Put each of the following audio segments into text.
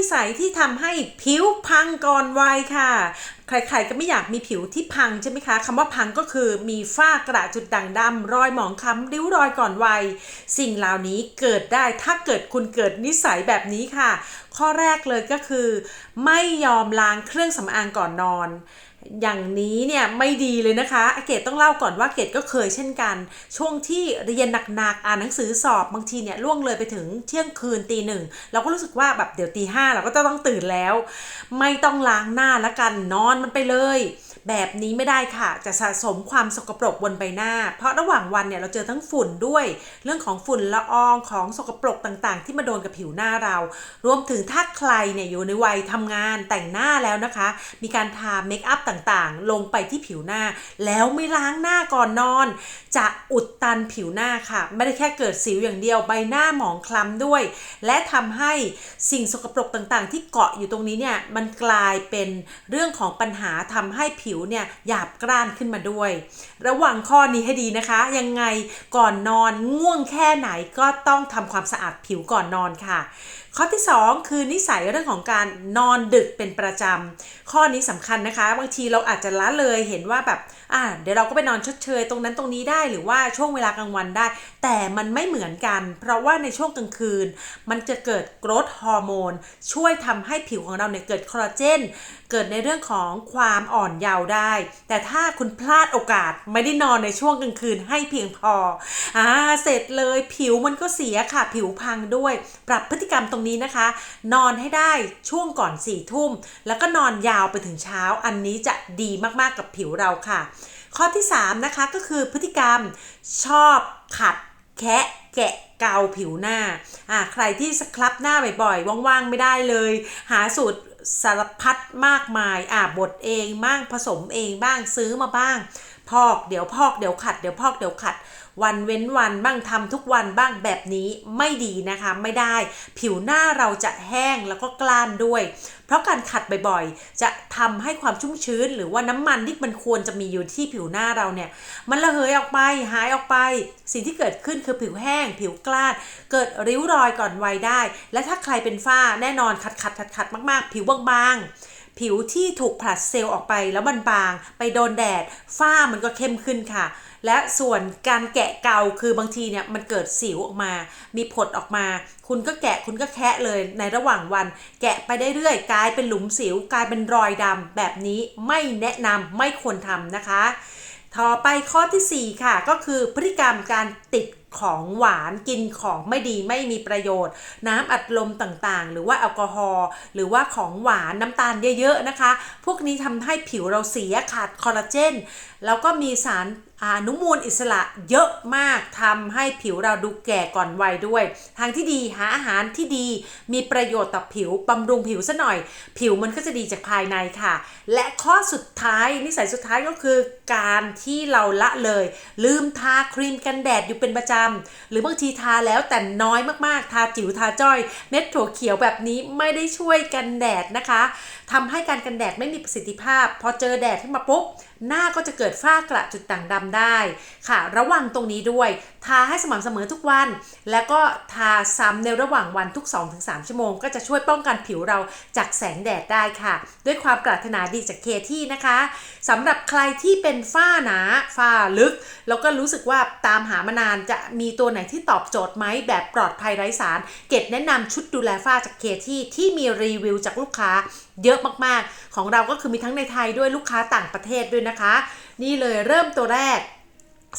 นิสัยที่ทำให้ผิวพังก่อนวัยค่ะ ใครๆก็ไม่อยากมีผิวที่พังใช่ไหมคะคำว่าพังก็คือมีฝ้ากระจุดด่างดำรอยหมองคล้ำริ้วรอยก่อนวัย สิ่งเหล่านี้เกิดได้ถ้าเกิดคุณเกิดนิสัยแบบนี้ค่ะ ข้อแรกเลยก็คือ ไม่ยอมล้างเครื่องสำอางก่อนนอน อย่างนี้เนี่ยไม่ดีเลยนะคะ เกดต้องเล่าก่อนว่าเกดก็เคยเช่นกัน ช่วงที่เรียนหนักๆ อ่านหนังสือสอบบางทีเนี่ยล่วงเลยไปถึงเที่ยงคืนตีหนึ่งเราก็รู้สึกว่าแบบเดี๋ยวตีห้าเราก็จะต้องตื่นแล้ว ไม่ต้องล้างหน้าแล้วกันนอนมันไปเลย แบบนี้ไม่ได้ค่ะ จะสะสมความสกปรกบนใบหน้า เพราะระหว่างวันเนี่ยเราเจอทั้งฝุ่นด้วย เรื่องของฝุ่นละอองของสกปรกต่างๆ ที่มาโดนกับผิวหน้าเรา รวมถึงถ้าใครเนี่ยอยู่ในวัยทำงานแต่งหน้าแล้วนะคะ มีการทาเมคอัพต่างๆ ลงไปที่ผิวหน้า แล้วไม่ล้างหน้าก่อนนอน จะอุดตันผิวหน้าค่ะ ไม่ได้แค่เกิดสิวอย่างเดียวใบหน้าหมองคล้ำด้วย และทำให้สิ่งสกปรกต่างๆ ที่เกาะอยู่ตรงนี้เนี่ยมันกลายเป็นเรื่องของปัญหาทำให้ผิวเนี่ยหยาบกร้านขึ้นมาด้วย ระวังข้อนี้ให้ดีนะคะ ยังไงก่อนนอนง่วงแค่ไหนก็ต้องทำความสะอาดผิวก่อนนอนค่ะ ข้อที่ 2 คือนิสัยเรื่องของการนอนดึกเป็นประจำข้อนี้สำคัญนะคะบางทีเราอาจจะละเลยเห็นว่าแบบอ่าเดี๋ยวเราก็ไปนอนชดเชยตรงนั้นตรงนี้ได้หรือว่าช่วงเวลากลางวันได้ แต่มันไม่เหมือนกัน เพราะว่าในช่วงกลางคืน มันจะเกิดกรดฮอร์โมนช่วยทำให้ผิวของเราเนี่ยเกิดคอลลาเจนเกิดในเรื่องของความอ่อนเยาว์ได้ แต่ถ้าคุณพลาดโอกาสไม่ได้นอนในช่วงกลางคืนให้เพียงพออ่าเสร็จเลยผิวมันก็เสียค่ะ ผิวพังด้วย ปรับพฤติกรรมตรงนี้นะคะ นอนให้ได้ช่วงก่อน4ี่ทุ่มแล้วก็นอนยาวไปถึงเช้าอันนี้จะดีมากๆกับผิวเราค่ะ ข้อที่ 3 นะคะก็คือพฤติกรรมชอบขัดแคะแกะเกาผิวหน้าอ่าใครที่สครับหน้าบ่อยๆ ว่างๆ ไม่ได้เลย หาสูตรสารพัดมากมายอ่าบดเองบ้างผสมเองบ้างซื้อมาบ้าง พอกเดี๋ยวพอกเดี๋ยวขัดเดี๋ยวพอกเดี๋ยวขัด วันเว้นวันบ้างทำทุกวันบ้างแบบนี้ไม่ดีนะคะไม่ได้ ผิวหน้าเราจะแห้งแล้วก็กล้านด้วย เพราะการขัดบ่อยๆ จะทำให้ความชุ่มชื้น หรือว่าน้ำมันที่มันควรจะมีอยู่ที่ผิวหน้าเราเนี่ย มันระเหยออกไปหายออกไป สิ่งที่เกิดขึ้นคือผิวแห้ง ผิวกล้านเกิดริ้วรอยก่อนวัยได้ และถ้าใครเป็นฝ้าแน่นอนขัดขัดขัดขัดมากๆ ผิวบางๆ ผิวที่ถูกผลัดเซลล์ออกไปแล้วมันบางไปโดนแดด ฝ้ามันก็เข้มขึ้นค่ะ และส่วนการแกะเกาคือบางทีเนี่ยมันเกิดสิวออกมา มีผดออกมา คุณก็แกะคุณก็แคะเลยในระหว่างวัน แกะไปได้เรื่อยกลายเป็นหลุมสิว กลายเป็นรอยดำแบบนี้ไม่แนะนำไม่ควรทำนะคะ ต่อไปข้อที่ 4 ค่ะ ก็คือพฤติกรรมการติด ของหวานกินของไม่ดีไม่มีประโยชน์ น้ำอัดลมต่างๆ หรือว่าแอลกอฮอล์หรือว่าของหวานน้ำตาลเยอะๆนะคะ พวกนี้ทำให้ผิวเราเสียขาดคอลลาเจน แล้วก็มีสารอนุมูลอิสระเยอะมากทำให้ผิวเราดูแก่ก่อนวัยด้วย ทางที่ดีหาอาหารที่ดีมีประโยชน์ต่อผิวบำรุงผิวซะหน่อย ผิวมันก็จะดีจากภายในค่ะ และข้อสุดท้ายนิสัยสุดท้ายก็คือการที่เราละเลย ลืมทาครีมกันแดดอยู่เป็นประจำหรือบางทีทาแล้วแต่น้อยมากๆ ทาจิ๋วทาจ้อย เม็ดถั่วเขียวแบบนี้ไม่ได้ช่วยกันแดดนะคะทำให้การกันแดดไม่มีประสิทธิภาพ พอเจอแดดขึ้นมาปุ๊บ หน้าก็จะเกิดฝ้ากระจุดด่างดำได้ค่ะ ระวังตรงนี้ด้วย ทาให้สม่ำเสมอทุกวัน แล้วก็ทาซ้ำในระหว่างวันทุก 2-3 ชั่วโมง ก็จะช่วยป้องกันผิวเราจากแสงแดดได้ค่ะ ด้วยความปรารถนาดีจากเคที่นะคะสำหรับใครที่เป็นฝ้าหนาฝ้าลึก แล้วก็รู้สึกว่าตามหามานานจะมีตัวไหนที่ตอบโจทย์ไหมแบบปลอดภัยไร้สาร เกดแนะนำชุดดูแลฝ้าจากเคที่ที่มีรีวิวจากลูกค้า เยอะมากๆ ของเราก็คือมีทั้งในไทยด้วยลูกค้าต่างประเทศด้วยนะคะ นี่เลยเริ่มตัวแรก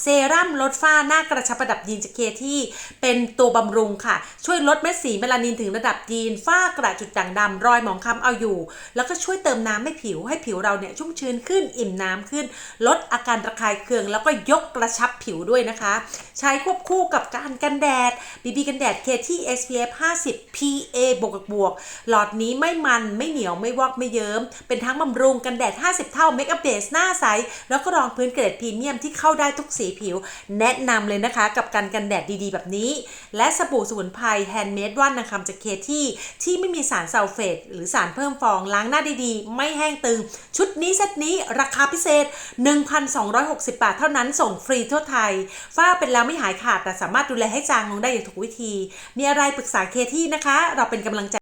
เซรั่มลดฝ้าหน้ากระชับระดับยีนจากเคที่เป็นตัวบำรุงค่ะ ช่วยลดเม็ดสีเมลานินถึงระดับยีน ฝ้ากระจุดด่างดำรอยหมองคล้ำเอาอยู่ แล้วก็ช่วยเติมน้ำให้ผิวให้ผิวเราเนี่ยชุ่มชื้นขึ้นอิ่มน้ำขึ้น ลดอาการระคายเคือง แล้วก็ยกกระชับผิวด้วยนะคะ ใช้ควบคู่กับการกันแดด BB กันแดดเคที่ SPF 50 PA บวกบวกหลอดนี้ไม่มันไม่เหนียวไม่วอกไม่เยิ้มเป็นทั้งบำรุงกันแดด 50 เท่าเมคอัพเบสหน้าใสแล้วก็รองพื้นเกรดพรีเมียมที่เข้าได้ทุกสีผิว แนะนำเลยนะคะ กับการกันแดดดีๆ แบบนี้ และสบู่สมุนไพรแฮนด์เมดว่านนางคำจากเคที่ ที่ไม่มีสารซัลเฟตหรือสารเพิ่มฟองล้างหน้าดีๆ ไม่แห้งตึง ชุดนี้เซตนี้ราคาพิเศษ 1,260 บาทเท่านั้นส่งฟรีทั่วไทย ฝ้าเป็นแล้วไม่หายขาดแต่สามารถดูแลให้จางลงได้อย่างถูกวิธี มีอะไรปรึกษาเคที่นะคะ เราเป็นกำลังใจ